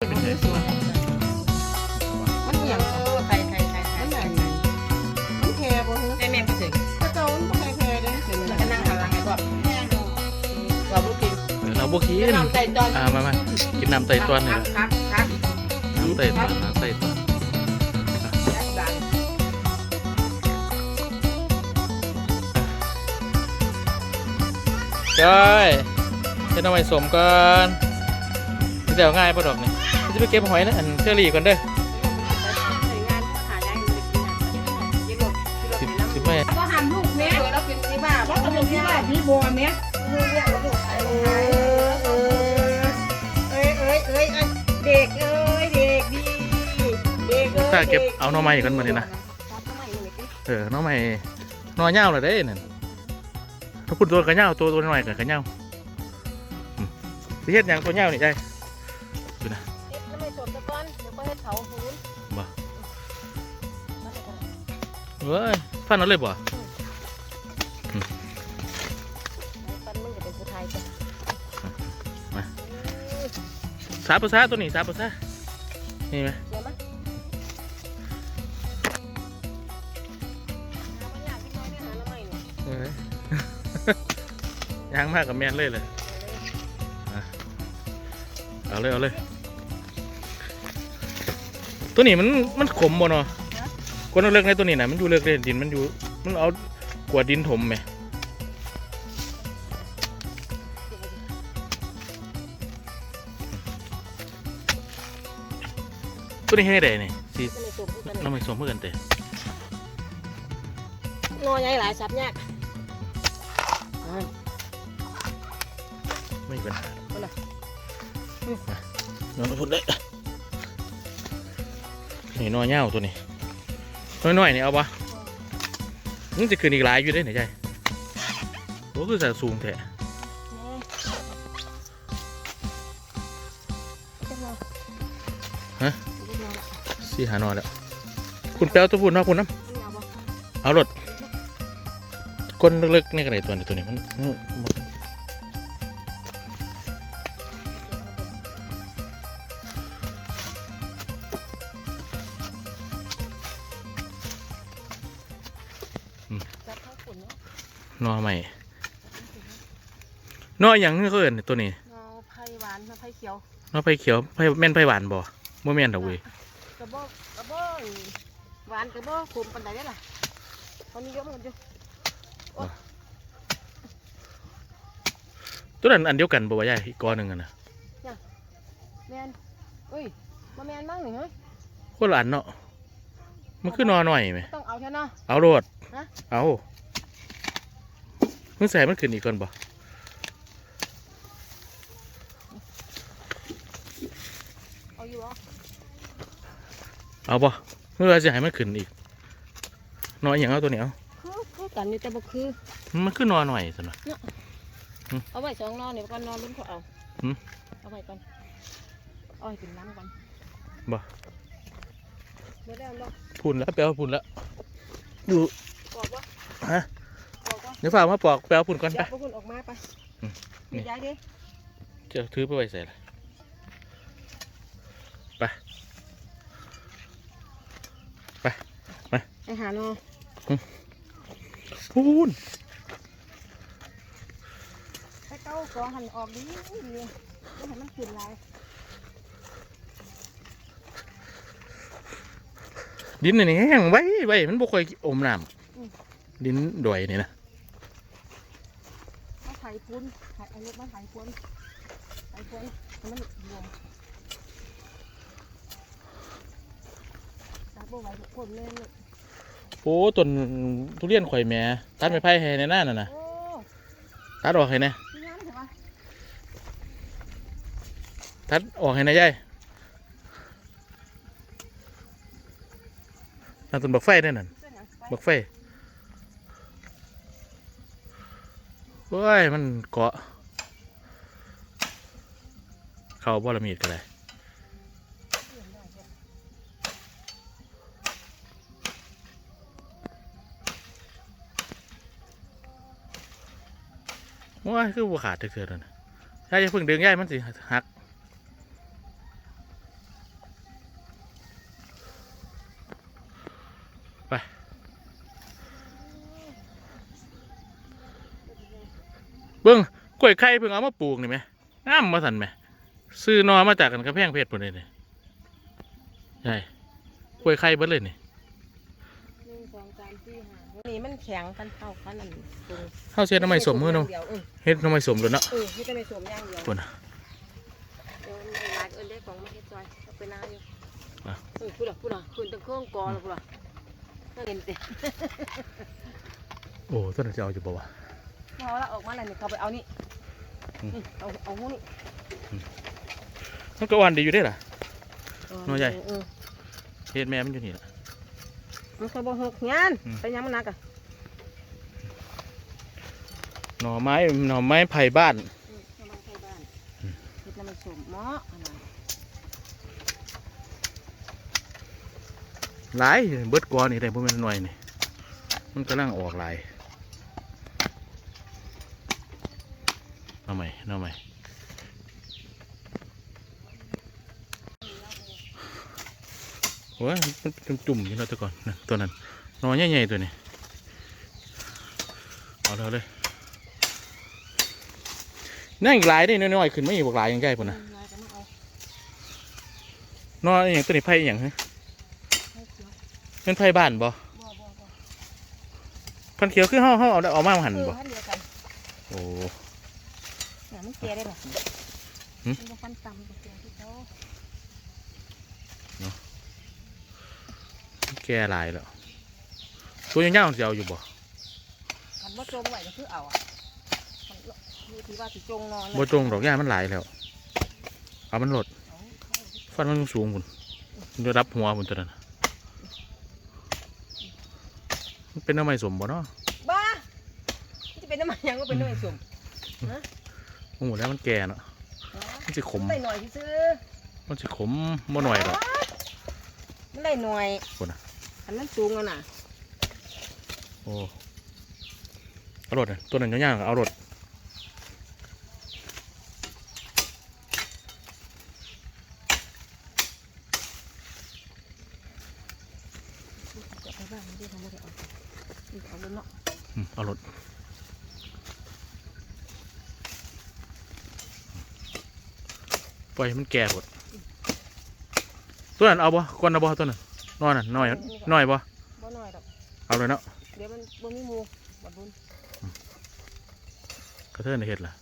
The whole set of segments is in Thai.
มันคือนมันเหี่ยงเออใครใครใครใครมันใหญ่ใหญ่มันแพร่บ่ฮึได้แม่ก็ถึงถ้าเจ้ามันบ่ให้แพร่เด้ถึงแล้วก็นั่งหันหลังให้บอกแม่ดูเราลูกกินเราบวกินน้ำใจตอนอ่ามามากินน้ำไตต้วนนี่คแหรับละครับครับน้ำไตต้วนน้ำไตต้วนดังจ้อยเจะน้ำไม้สมก่อนเดี๋ยวง่ายปะดอกนี่ จะไปเก็บหอยนะอันเชอรี่ก่อนเด้อใส่งานหาได้เงินกินยี่หลบยี่หลบสิในน้ำสิแม่ก็หันลูกแม่แล้วเป็นที่บ้าเพราะเขาเป็นที่บ้าพี่บัวแม่มือเรียกลูกไอ้เออเออเอ้ยเอ้ยเอ้ยอันเด็กเอ้ยเด็กดีเด็กเอ้ยถ้าเก็บเอาหน่อไม้ก่อนมาเลยนะครับทำไมเลยพี่เออหน่อไม้หน่อเน่าเลยเด้นั่นถ้าพูดตัวกระเน่าตัวตัวหน่อยกับกระเน่าอืมสิเฮ็ดหยังตัวเน่านี่ได้ เว้ยฟันเอาเลยบ่ปันมึงจะเป็นผู้ไทยจ้ะสาภาษาตัวนี้สาภาษานี่ไหมเดี๋ยวมั้ยหาบางอย่างที่น้อยเนี่ยหาแล้วไม่เนี่ยเอ้ยยางมากกับแมนเลยเลยอะเอาเลยเอาเลย ตัวนี้มันมันขมบ่เนาะ คนเอาเลือกในตัวนี้นะมันอยู่เลือกเลยดินมันอยู่มันเอากวาดดินถมไหมตัวนี้ให้ได้นี่สิก็เลยตัวพูดกันน้ำมันสมเพื่อนแต่นอนใหญ่หลายสับยากไม่มีปัญหาคนละมาน้องพูดเลยนี่น้อยเง่าตัวนี้ น้อยๆนี่เอาปะมันจะขึ้นอีกหลายอยู่ได้ไหนใจโอ้คือสายสูงแท้สี่หาหนอยแล้วคุณแป๊วตัวพูดนาะคุณน้ำเอารถก้นเล็กๆนี่กันไหนตัวนี้ตัวนี้มัน นนอใหม่นออย่างนี้เขาเอินตัวนี้นอไผ่หวานนอไผ่เขียวนอไผ่เขียวไผ่แม่นไผ่หวานบ่บ่แม่นดอกเว้ยกระบอกกระบอกหวานกระบอกขมปันใดได้ล่ะเขานิยมกันจ้ะตัวนั้นอันเดียวกันบ่วะยายอีกกอหนึ่งอะนะแมนเอ้ยมาแมนบ้างหนึ่งเฮ้ยคนละอันเนาะมันคือนอหน่อยไหมต้องเอาใช่เนาะเอาโรดฮะเอา มึงใส่มันขึ้นอีกก่อนบ่เอาอยู่เหรอเอาบ่เมื่อจะให้มันขึ้นอีกนออย่างเอาตัวนี้เอาคือคือกันนี่แต่บ่คือมันคือนอหน่อยสินะเอาไว้สองนอนเดี๋ยวก่อนนอนลุ้นเขาเอาหืมเอาไว้ก่อนเอาให้กินน้ำก่อนบ่เดี๋ยวแล้วเนาะพูนแล้วแปลว่าพูนแล้วดูกรอบวะฮะ กรอบวะเดี๋ยวฝากมาปอกแปลว่าพูนก่อนอไปยากพวกคุณออกมาไปอืมนี่นี่ ย้ายดิจะถือไปไว้ใส่ละไป ไปหาเนาะพูนไปเก้ากองหันออกดีดีไม่ให้มันขึ้นลายดินอันนี่แห้งไว้ไว้มันบ่ค่อยอมน้ำดินดอยนี่นะ มาไถพุ้นไถเอาลูกมาไถพุ้นไถพุ้นให้มันรวมจับบ่ไหวทุกคนเลยลูกโอ้ต้นทุเรียนข่อยแหม่ตัดไม้ไผ่ให้ในหน้าน่ะนะโอ้ตัดออกให้แหนะที่งานเห็นปะตัดออกให้นะยายนั่นต้นบักไฟนั่นน่ะเส้นหยังไปบักไฟ เฮ้ย มันเกาะ เข้าบ่อละมีดกันเลยว้ายคือบขาดเถื่อนนะยายจะพึ่งดึงยายมันสิหักไป เบิ้งกล้วยไข่เพิ่งเอามาปลูกนี่ไหมงามมาสั่นไหมซื้อนอมาจากกันกระแพงเพชรปุ่นเลยนี่ใช่กล้วยไข่เบิดเลยนี่หนึ่งสองสามสี่ห้าหกนี่มันแข็งกันเท่ากันนั่นตรงข้าวเสียน้ำไม่สมมือเนาะเดียวเออเฮ็ดน้ำไม่สมเลยเนาะเออที่จะไม่สวมอย่างเดียว ปุ่นน่ะ เดี๋ยวมันหลายเอินได้ของมาเฮ็ดจอยเอาไปนาอยู่อะ เออพูดอะพูดอะคืนตั้งเครื่องกอแล้วพูดอะน่าเห็นเต็โอ้ต้นนนจะเอาอยู่บ่วะ เอาละออกมาแล้วนี่เขาไปเอานี่อืมนี่เอาเอาหูนี่มันก็อ่อนดีอยู่ได้อล่ะ น้อยใหญ่เออเฮ็ดแม่มันอยู่นี่ล่ะ มันเคยบ่หกงานอืม ไปยังมันนักอะหน่อไม้หน่อไม้ไผ่บ้านอืมเอามาใส่บ้านอืมเฮ็ดน้ำมันสมเหมาะอันนั้นหลายเบิดกอนี่ได้บ่แม่นหน่อยนี่มันกำลังออกหลายเอา ใหม่เอาใหม่โอ้ยมันเป็นจุ่มๆอยู่แล้วแต่ก่อนนั่นตัวนั้นหนอใหญ่ๆตัวนี้เอาเลยเอาเลยนั่งอีกหลายได้น้อยๆขึ้นไม่อีกบอกหลายยังใกล้พุ่นนะยายก็มาเอานออย่างตัวนี้ไผ่อหย่างฮะให้เขียวเป็นไผ่บ้านบ่บ่บ่บ่พันเขียวคือเฮาเฮาเอาได้ออกมาหันเออบ่พันเดียวกันโอ้เนี่ยมัน แก่ได้หรอหึมันบ่ฟันต่ำกว่าแก่ที่เขาแก่หลายแล้ว ตัวยาวๆสิเอาอยู่บ่คันบ่จงไว้ก็คือเอาอะมันมีที่ว่าสิจงนอนบ่จงดอกหญ้ามันหลายแล้ว เอามันหลดเอาฟันมันสูงพุ่นมันจะรับหัวพุ่นตัวนั้นน่ะมันเป็นน้ำไม้สมบ่เนาะบ้ามันจะเป็นน้ำมันหยังก็เป็นน้ำมันสม โอ้โหแล้วมันแก่เนาะมันสิขมนได้หน่อยซื้อมันสิขมบ่หน่อยดอกมันได้หน่อยพุ่นน่ะอันนั้นสูงอะน่ะโอ้เอารถน่ะตัวนั้นยาวๆก็เอารถ จะไปบ้านมันด้วยเขาไม่ได้เอานี่เอาเลยเนาะ อืมเอารถปล่อยให้ มันแก่หมดตัวนั้นเอาบ่ก้อนเอาบ่ตัวนั้นน้อยน่ะน้อยน้อยบ่บ่หน่อยดอกเอาเลยเนาะเดี๋ยวมันบ่มีหมูบ่บุญกระเทินเห็ดล่ะ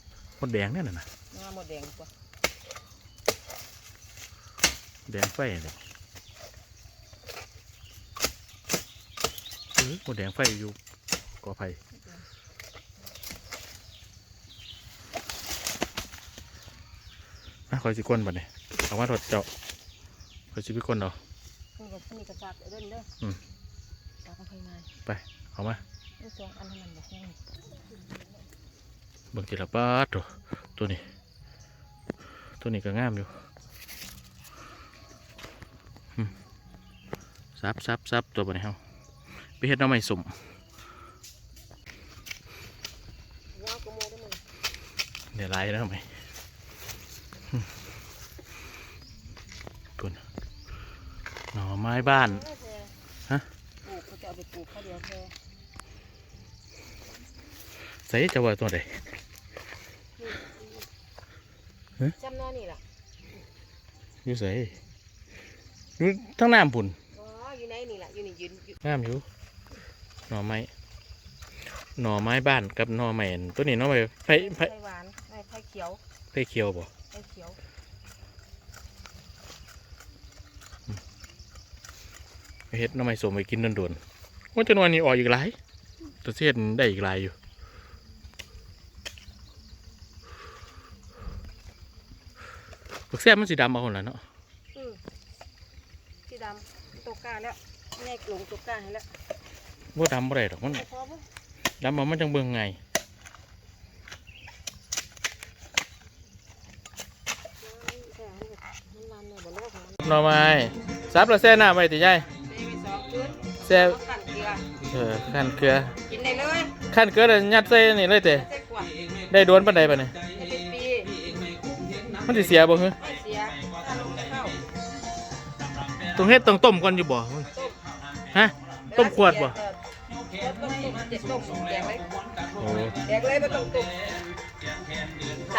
มดแดงเนี่ยน่ะนะงาหมดแดงกว่าแดงไฟเลยเออมดแดงไฟอยู่กอไผ่ นะคอยสิก้นบัดนี้เอามารถเจ้าคอยสิไปก้นเอานี่ก็นี่ก็จับเดินเด้ออืมจับกันไปมาเอามานี่สองอันเท่านั้นบ่ยังเบิ่งทีละปาดตัวตัวนี้ ตัวนี้ก็งามอยู่อืมซับซับซับตัวบัดนี้เฮาไปเฮ็ดหน้ำไม้สมยาวกว่าหมูได้อมึงเดี๋ยวไล่แล้วไหมคุณหน่อ ไม้บ้าน ฮะ ปลูกเขาจะเอาไปปลูกเขาเดียวแค่ใส่จะว่าตัวใดฮะจำหน้านี่ล่ะอยู่ใส่อยู่ทั้งน้ำพุ่นอ๋ออยู่ในนี่ล่ะอยู่นี่ยืนอยู่น้ำอยู่ หน่อไม้ หน่อไม้บ้านกับหน่อไม้อันตัวนี้หน่อไม้ไผ่ไผ่ไผ่หวานไผ่ไผ่เขียวไผ่เขียวบ่ไผ่เขียว ไป เฮ็ดหน่อไม้สมไปกินโดนๆว่าจะนวนนี้ออกอีกหลายตัวเสียดได้อีกหลายอยู่บักแซ่บมันสีดำเอาคนละเนาะอืมสีดำตกกาแล้วแยกหลงตกกาให้แล้วบ่ดำบ่ได้ดอกมันเอาพอบ่ดำเอามันจังเบิ่งไงแต่มันมันเนี่ยบ่โลกของมันหน่อไม้ซับแล้วแซ่น้ำไว้ติยาย แซ่เอาขันเกลือเออขั้นเกลือกินได้เลยขั้นเกลือแล้วยัดใส่นี่เลยเตะใส่ขวดได้โดนปานใดปานนี้ให้เป็นปีมันสิเสียบ่ฮึไม่เสียถ้าลงจะเข้าต้องเฮ็ดต้องต้มก่อนอยู่บ่ต้มฮะต้มขวดบ่ต้มต้มเจ็ดต้มแดงเลยโอ้แดงเลยไม่ต้องต้ม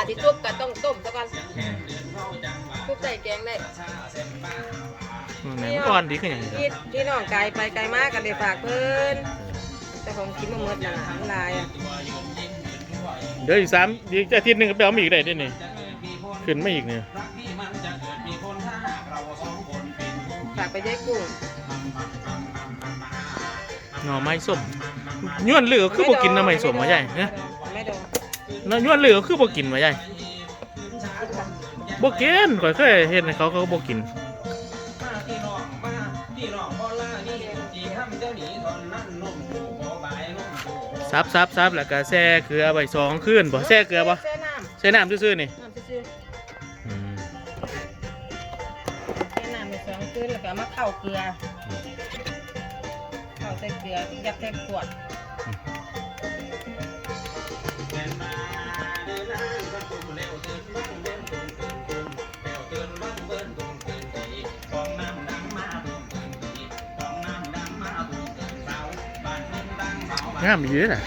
ที่ซุปก็ต้องต้มซะก่อนอืมซุปใส่แกงได้ แหม่มันอ่อนดีขึ้นอย่างนี้ที่ที่น้องไกลไปไกลมากกันเดี๋ยวฝากเพิ่นแต่ของกินมาเมื่อน่ะน้ำลายอะเดี๋ยวอีกสามอีกอาทิตย์หนึ่งก็ไปเอามาอีกได้ด้วยนี่ขึ้นมาอีกเนี่ยฝากไปได้กุ้งหน่อไม้ส้มย้วนเหลือคือบ่กินหน่อไม้ส้มมาใหญ่เนี่ยไม่โดนแล้วย้วนเหลือคือบ่กินมาใหญ่บ่กินข่อยเคยเห็นให้เขาเขาก็บ่กิน ซับซับซับแล้วก็แช่เกลือไว้สองคืนบ่แช่เกลือบ่แช่น้ใช้น้ำซื่อๆนี่ำน้ำซื่ออืมๆแช่น้ำไปสองคืนแล้วก็เอามาเข้าเกลือเข้าใส่เกลือยัดใส่ขวด งามดีเลยน่ะ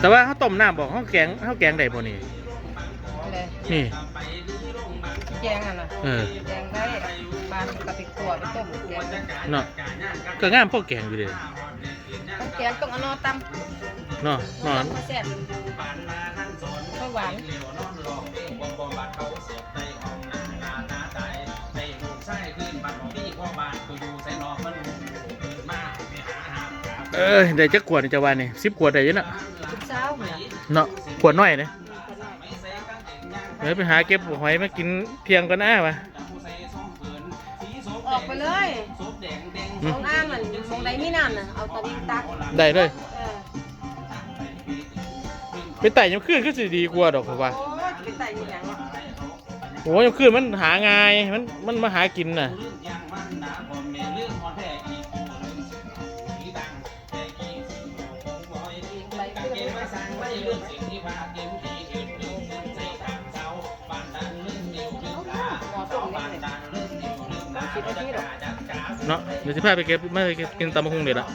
แต่ว่าเขาต้มน้ำบอกเขาแกงเขาแกงได้บ่นี่เลยนี่แกงอะนะเออแกงได้ปลากับไปขวดไปต้มแกงเนาะก็งามพวกแกงอยู่เลยต้องแกงต้องเอานอตำเนาะเนาะตำก็แซ่บก็หวาน เออได้จักขวดนี่จะว่านี่สิบขวดได้อยังน่ะทุกเช้าเนี่ยเนาะขวดน้อยเนี่ยเดี๋ยวไปหาเก็บหอยมากินเที่ยงกันนะวะออกไปเลยอืมมองอ่างอะมองใดมีน้ำน่ะเอาตะลิงตักได้เลยเออไปไต่ยามคืนก็สิดีกว่าดอกผมว่าโอ้ยไปไต่ยังอะโอ้ยยามคืนมันหาง่ายมันมันมาหากินน่ะไป เนาะเดี๋ยวสิพาไปเก็บมาไปเก็บกินตำมะฮุงเด็ดละ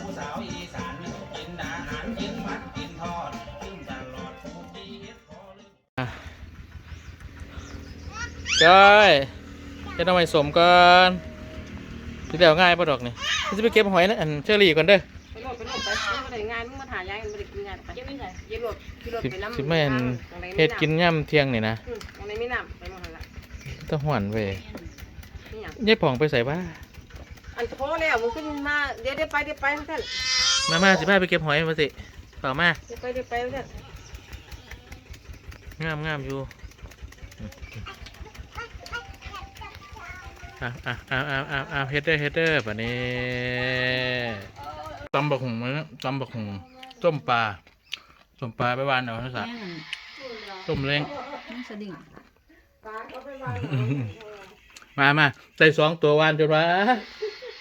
อะก้อยจะทำไมสมก่อนพี่เดียวง่ายปะดอกนี่จะไปเก็บหอยนะอันเชอรี่ก่อนเด้อไปโหลดไปโหลดไปไม่ได้งานมึงมาถ่ายยายไม่ได้กินงานไปเย็บไม่ใช่เย็บโหลดขี่รถสิไปน้ำสิแม่นตรงไหเฮ็ดกินย่ำเที่ยงนี่นะอืมตรงไหนไม่น้ำไปหมดละต้องหวนเว้ยนี่หยังยายผ่องไปใส่บ้า อันพอแล้วมึงขึ้นมาเดี๋ยวเดี๋ยวไปเดี๋ยวไปท่านมามาสิพาไปเก็บหอยมาสิเปล่ามาเดี๋ยวไปเดี๋ยวไปท่านงามงามอยู่อะอะอะอะอะอะเฮดเดอร์เฮดเดอร์แบบนี้ตำบักหุ่งมั้ยตำบักหุ่งต้มปลาต้มปลาไปวานเอาทั้งสัตว์ต้มเล้งมามาใส่สองตัววานจนว่า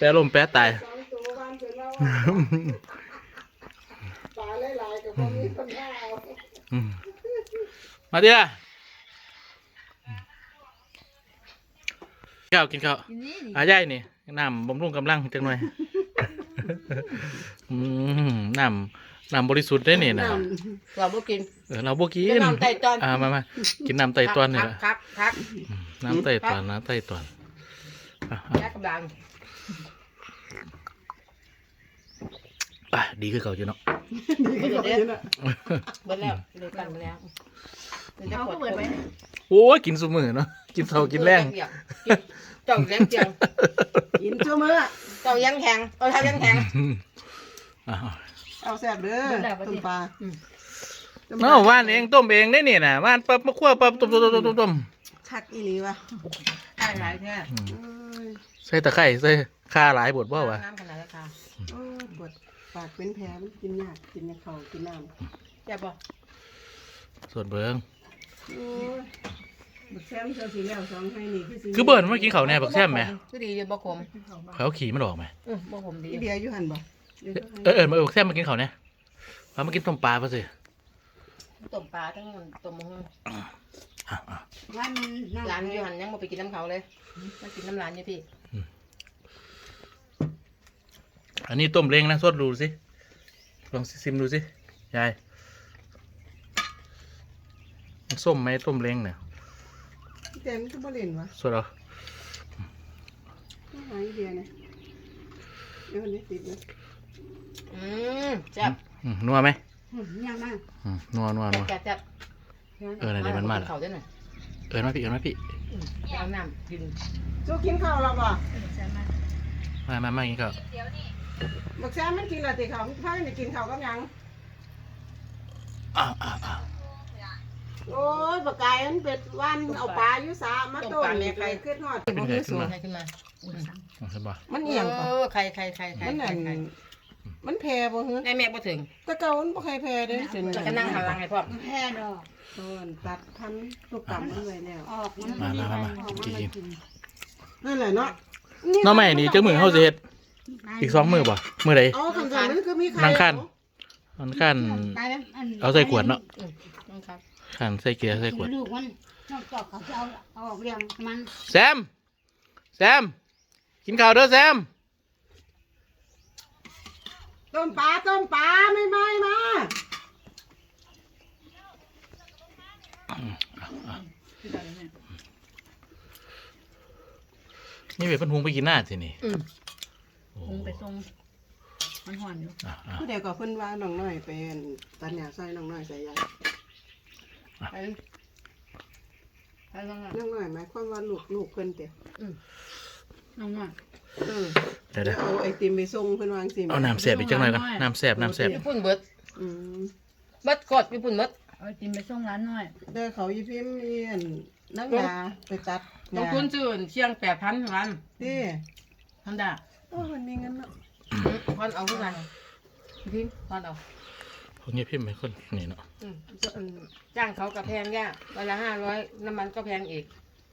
แปรลมแปรตายปลาหลายๆกับพวกนี้คนข้าวอืมมาดิล่ะข้าวกินข้าวอาย่ายนี่น้ำบำรุงกำลังจังหน่อยอืมน้ำน้ำบริสุทธิ์ได้นี่นะเราบ่กิน เออเราบ่กินเป็นน้ำไต่ตอน อ่ามามากินน้ำไต่ตอนนี่คแหรับละครับครับน้ำไต่ตอนน้ำไต่ตอนอะอะแยกกำลัง ไปดีขึ้นเก่าอยู่เนาะเดี๋ยวเดี๋ยวเบิดแล้วเดี๋ยวกันไปแล้วเดี๋ยวจะกดเปิดไหมโอ้ยกินสมือเนาะกินเท่ากินแรงเจ้าแรงเจียงกินชั่วมื้อเจ้ายังแข็งเจ้าทำยังแข็งอ้าวเอาแซ่บเด้อเบิดแล้วบัดนี้ต้มปลาอืมเนาะว่านเองต้มเองได้นี่นะว่านปั๊บมาคั่วปั๊บต้มต้มต้มต้มต้มต้มคักอีหลีวะได้หลายแท้อืมโอ้ย ใส่ตะไคร้ใส่ข่าหลายบทบ่วะน้ำขนาดราคาโอ้ยปวดปากเป็นแผลมันกินยากกินในเขาวกินน้ำแซ่บบ่ส่วนเบิงโอ้ยบักแซมเธอสีแล้วสองให้นี่คือสิคือเบิร์นเมื่อกี้เขาแน่บักแซมไหมคือดีอยู่บ่ขมเขาขี่มันออกไหมเออบ่ขมดีอีเดียอยู่หันบ่อยู่เออเออมาบักแซมมากินเขาเนี่ยมามากินต้มปลาป่ะสิต้มปลาทั้งต้มมะฮุ่งอะอะร้านนั่งร้านอยู่หันยังบ่ไปกินน้ำเขาเลยมากินน้ำร้านอยู่พี่อันนี้ต้มเล้งนะสดดูสิลองซิมดูสิยายส้มไหมต้มเล้งเนี่ยแต่มันก็บ่เล่นวะสดเหรอต้องหาไอเดียนะเดี๋ยวมันได้ติดเลยอืมจับอืมนัวไหมยังมากอืมนัวนัวนัวจับจับ เออไหนๆมันมาแล้วเขาด้วยหน่อยเอินมาพี่เอินมาพี่เอาน้ำกินสู้กินข้าวแล้วบ่มามามากินข้าวบักแซมมันกินอะไรติเขาพากันกินข้าวกับหยัง อ้าวอ้าวอ้าวโอ้ยบักไก่มันเป็ดวันเอาปลาอยู่สามาต้มแม่ไก่ขึ้นฮอดเป็นไงขึ้นมาให้ขึ้นมาอ๋อใช่ป่ะมันเอียงเอปะอใครใครใครใครมันใครนั่นใคร มันแพร่บ่ฮึได้แม่บ่ถึงแต่เก่ามันบ่เคยแพร่เด้เส้นจะก็นั่งหันหลังให้พ่อแพ้ดอกต้นตัดพันธุ์ตุกกรรมมันไว้แล้วออกมันมามามามากินกินนั่นแหละเนาะน้องใหม่นี่เจ้ามือเขาสิเฮ็ดอีกสองมือป่ะมือใดเอาคำสั่งมันคือมีไข่นางคันมันขั้นตายแล้วนเอาใส่ขวดเนาะอืมนั่งครับขั้นใส่เกลือใส่ขวดลูกมันนอกจากเขาจะเอาเอาออกเรียงมันแซมแซมกินข้าวเด้อแซม ต้มปลาต้มปลาไม่ไหม้มานี่เป็นพันหุงไปกินหน้าทีนี่อืมโอ้คงไปส่งมันห่อนอยู่อะอะผู้เดียวก็เพิ่นว่าน้องน้อยเป็นตัดหญ้าใส่น้องน้อยใส่ยาไปไปทางนั้นน้องน้อยหมายความว่าลูกลูกเพิ่นเตะน้องว่าเออ เดี๋ยวเดี๋ยวเอาไอติมไปส่งเพิ่นวาจั่งสิเอาน้ำแสบอีกจังหน่อยกันน้ำแสบน้ำแสบญี่ปุ่นเบิดอืมเบิดกดญี่ปุ่นเบิดเอาไอติมไปส่งร้านหน่อยเด้อเขาอีพิมพ์มีอันนักยาไปตัดลงทุนซื้อเชียงแปดพันวันเด้ทำได้โอ้มันมีเงินเนาะพันเอาขึ้นมาพิมพ์พันเอาพวกนี้พี่เป็นคนนี่เนาะอืมอืมจ้างเขากับแพงย่าวันละห้าร้อยน้ำมันก็แพงอีก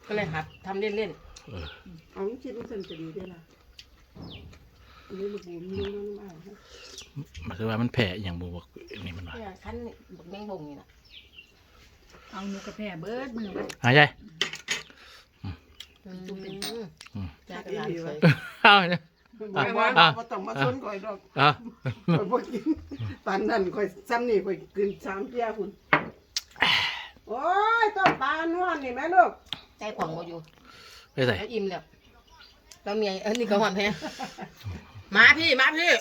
ก็เลยหัดทำเล่นเออเอามันคิดว่าเพิ่นจะดีได้ล่ะอั นนี้ลูกบุญมีเงินมากฮะหมายถึงว่ามันแผ่อหย่างบวกนี่มันๆว่าเนี่ยคันนี่บักแมงบงนี่นะเอาหนูกระแพเบิดมือไว้หายใจอืมอืมจ้างกันหลานสวยเอาเนี่ยเพิ่นบอกว่าอะบ่ต้องมาสนข่อยดอกอะข่อยบ่กินปานนั้นข่อยซ้ำนี่ข่อยกินสามเที่ยพุ่นโอ้ยต้มปลานวลนี่แม่ลูกใจของโมอยู่ไปใส่แล้วอิ่มแล้ว แล้วเมียเออนี่ก็หวานแพงมาพี่มาพี่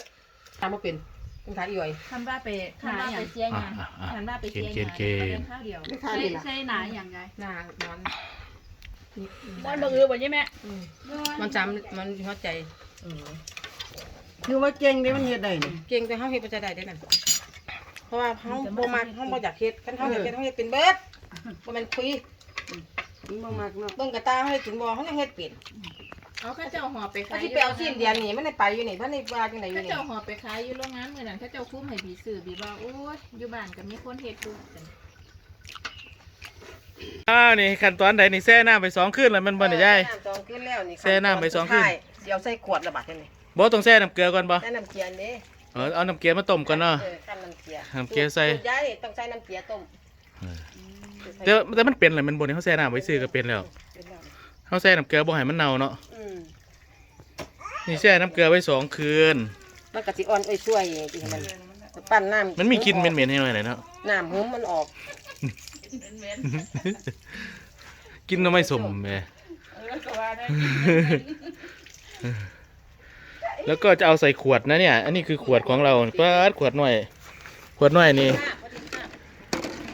ทำมาเป็นเป็นขายย่อยทำว่าไปทำว่าไปเสียอะงานอะอะทำว่าไปเกเสีณยฑ์เกงาณฑ์เกณฑ์นเป็นข้าวเดียวไม่ขายใส่นี่ล่ะใส่หนาอย่างไงนางนอนมันบังเอิญบ่ใช่ไหมอืมมันจำมันหัวใจคือว่าเก่งเด้มันเฮ็ดได้นี่เก่งแต่เขาเฮ็ดปัจจัยได้นั่นเพราะว่าเขาบ่มาเขาบ่อยากเฮ็ดคันเขาอยากเฮ็ดเขาเฮ็ดเป็นเบิดบ่แม่นคุยมันบ่มักเนาะเบิ่งกระตาเขาเฮ็ดกินบ่เขายังเฮ็ดเป็น เอาข้าเจ้าหอบไปเขาขายสิไปเอาสิ้นเดือนนี่มันได้ไปอยู่นี่มันได้ว่าจังไดอยู่ข้านี่เจ้าหอบไปขายอยู่โรงงานเมื่อนั้นข้าเจ้าคุ้มให้บีสื่อบีว่าโอ้ยอยู่บ้านก็มีคนเฮ็ดดูอ้าวนี่ขั้นตอนใดนี่แช่น้ำไปสองคืนแล้วมันบ่ได้ยายน้ำสองขึ้นแล้วนี่แช่น้ำไปสองคืนใช่เดี๋ยวใส่ขวดละบาทนี่บ่ต้องแช่น้ำเกลือก่อนบ่ใส่น้ำเกลือนี่เออเอาน้ำเกลือมาต้มก่อนเนาะ เออขั้นน้ำเกลือน้ำเกลือใส่ สูตรยายนี่ต้องใส่น้ำเกลือต้มแต่แต่มันเป็นอะไรมันบ่นี่เขาแช่น้ำไว้ซื้อก็เป็นแล้ว เป็นแล้ว เขาแช่น้ำเกลือบ่ให้มันเน่าเนาะอืมนี่แช่น้ำเกลือไว้สองคืน มันก็สิอ่อนเอ้ยช่วยจริงๆมันปั้นน้ำมันมีกลินเหม็นๆให้หน่อยหน่อยเนาะ น้ำหุ้มมันออกกินน้ำไม่สมแหมแล้วก็จะเอาใส่ขวดนะเนี่ย อันนี้คือขวดของเราเปิดขวดหน่อย ขวดหน่อยนี่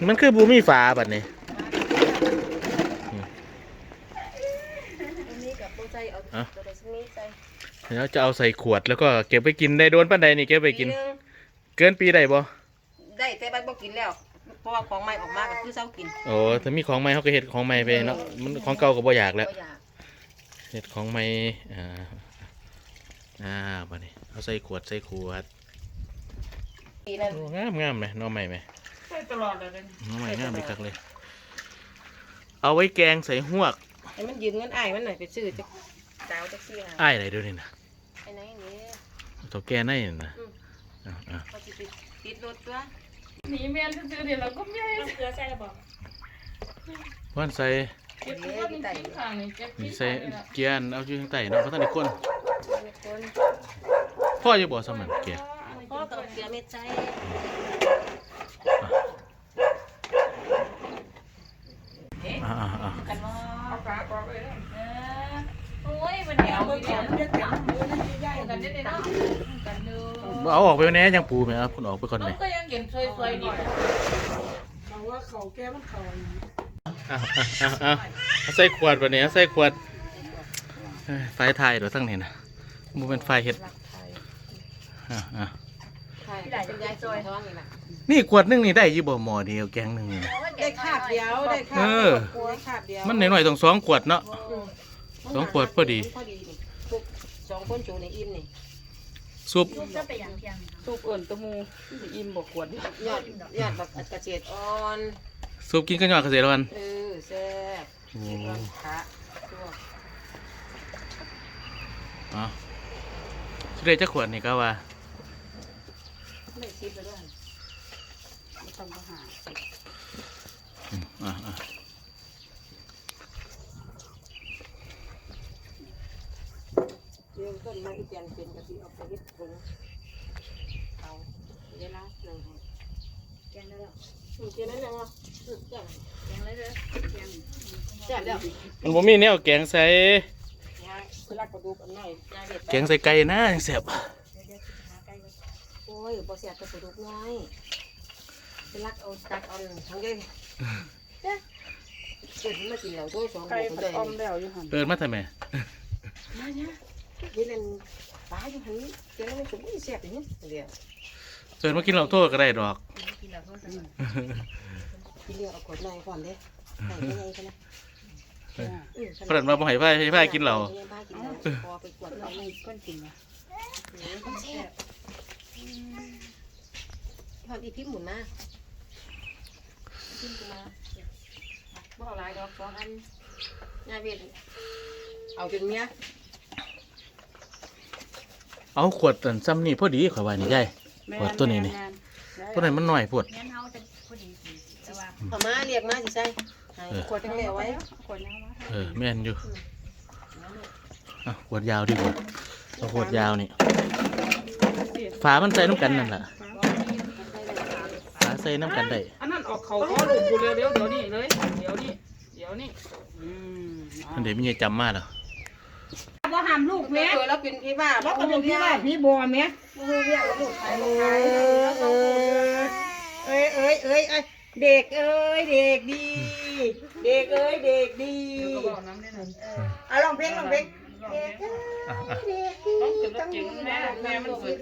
มันคือบูมี่ฝาบัดนี้อันนี้กับตัวใจเอา อะ ตัวใส่นี้ใส่ แล้วจะเอาใส่ขวดแล้วก็เก็บไปกินได้โดนปันใดนี่เก็บไปกิน ปีหงเกินปีได้บ่ได้แต่ใบบ่กินแล้ว เพราะว่าของใหม่ออกมาก็คือเศร้ากินโอ้ถ้ามีของใหม่เขาก็เห็ดของใหม่ไปเนาะมันของเก่าก็บ่อยากแล้ว บ่อยากเห็ดของใหม่อ่า อ่าบัดนี้เอาใส่ขวดใส่ขวดปีนั้นโอ้งามงามไหมหน้อใหม่ไหมใส่ตลอดเลยหน้อใหม่งามดีคักเลย เอาไว้แกงใส่หวกให้มันยืมเงินอ้ายมันหน่อยไปซื้อจักดาวจักซี่หาอ้ายอะไรเด้วยวนี่นะไอ้ไหนนี่ เท่าแก่ในนั่นะปิติดรถตัวหนีเมียนซื้อเดี๋ยวเราก็ไม่ให้เสือใส่ระบอกๆว่านใส่เก็บตัวนี่ทิ้ขางนี่เก็บใส่ลเกียอนเอาชื่ทางใต้เนาะเพราะท่านได้คนคนพ่ออยู่บ่สมันเกียร์พ่อกับเสือเม็ดใจอ่อะอ่นาเอาลา ด้เนาะกันดูเอาออกไปแน่ยังปูไหมครับคุณออกไปก่อนไหมมันก็ยังเห็นสวยๆดีเขาว่าเขาแก้มันเขาเอาเอาเอาเอาใส่ขวดวันนี้เอาใส่ขวดเอ้ยไฟไทยเดี๋ยวทั้งนี้นะมันเป็นไฟเห็ดอะอะใช่เป็นยายซอยท้องนี่นะนี่ขวดหนึงนี่ได้อยี่บ่หมอเดียวแกงหนึ่งนี่นะได้คาบเดียวได้คาบเอเดีอยวได้คาบเดียวมันหน่อยๆต้องสองขวดเนาะ สองขวดพอดี พอดีนี่พวกสองคนจูในอิ่มนี่ซุปลูกจะไปอย่างเพียงสูบเอิ่นตะมูอิ่มบกขวดยอดยอดแบบเกษตรอ่อนซุปกินกันยอดเกษตรวันเออแซ่บโอ้ร้อนขาตัวเอาสุดเลยจะขวดนี่ก็ว่าไม่คิดไปด้วยไม่ต้องมาหาอืมอะอะ เรื่องต้นไม้ที่เปลี่ยนเป็นกะทิเอาไปเฮ็ดผงเอาเวลาหนึ่งให้แกงได้แล้วอืมเจนั้นยังอะอืมแซ่บแกงเลยเด้อแกงแซ่บแล้วมันบ่มีแนวแกงใส่ยายคือรักกระดูกอันน้อยยายเด็ดแกงใส่ไก่นะจังแซ่บโอ้ยบ่แซ่บกระดูกน้อยคือรักเอาตักเอาทั้งเด้เด้เกิดมากินเหล้าด้วยสองไก่คนผัดเลย ออมแล้วอยู่หั่นเอินมาทำไม มาเนี่ย เดี๋ยวเล่นปลาอยู่หันเดี๋ยวเราสมมติแซ่บอย่างนี้เดี๋ยวเอินมากินเหล้าโทษก็ได้ดอก กินแล้วก็สนุกกินเรื่อเอาขวดหน่อยก่อนเด้ใส่ไปไงกันนะเพราะนั้นว่าบ่ให้พาให้พากินเหล้าให้พากินเหล้าพอไปกวดหน่เราอยไม่ก้นกินนะทอดอีพิมหมุนมาพิมพ์มาบ่เอาหลายดอกสองอันยายเวียนเอาจนเมีย เอาขวดอันซ้ำนี่พอดีข่อยว่านี่ยายขวดตัวนี้นี่ตัวนั้นมันน้อยโพดงั้นเขาจะพอดีแต่ว่าเอามาเรียกมาสิใส่ให้ขวดจังเลยเอาไว้ขวดน้ำมาเออแม่นอยู่อะขวดยาวดีกว่าเอาขวดยาวนี่ฝามันใส่น้ำกันนั่นแหละฝาใส่น้ำกันได้อันนั้นออกเขาเขาลูกกูเลยเดี๋ยวเดี๋ยวนี้เลยเดี๋ยวนี้เดี๋ยวนี้อืมอันเดี๋ยวมีเงยจำมาแล้วบ่ห้ามลูกแม่แม่เออแล้วเป็นพี่บ้าแล้วก็เป็นพี่ว่าพี่บัวแม่บ่รู้เรื่องแล้วลูกขายเอบ่ขายอเออเอ้ยเอ้ยเอ้ยเด็กเอ้ยเด็กดี เด็กเอ้ยเด็กดีก็บอกน้ำได้หนึ่งเอาลองเพลงลองเพลงอะอะเด็กดีต้องมีแม่แม่มันเปิด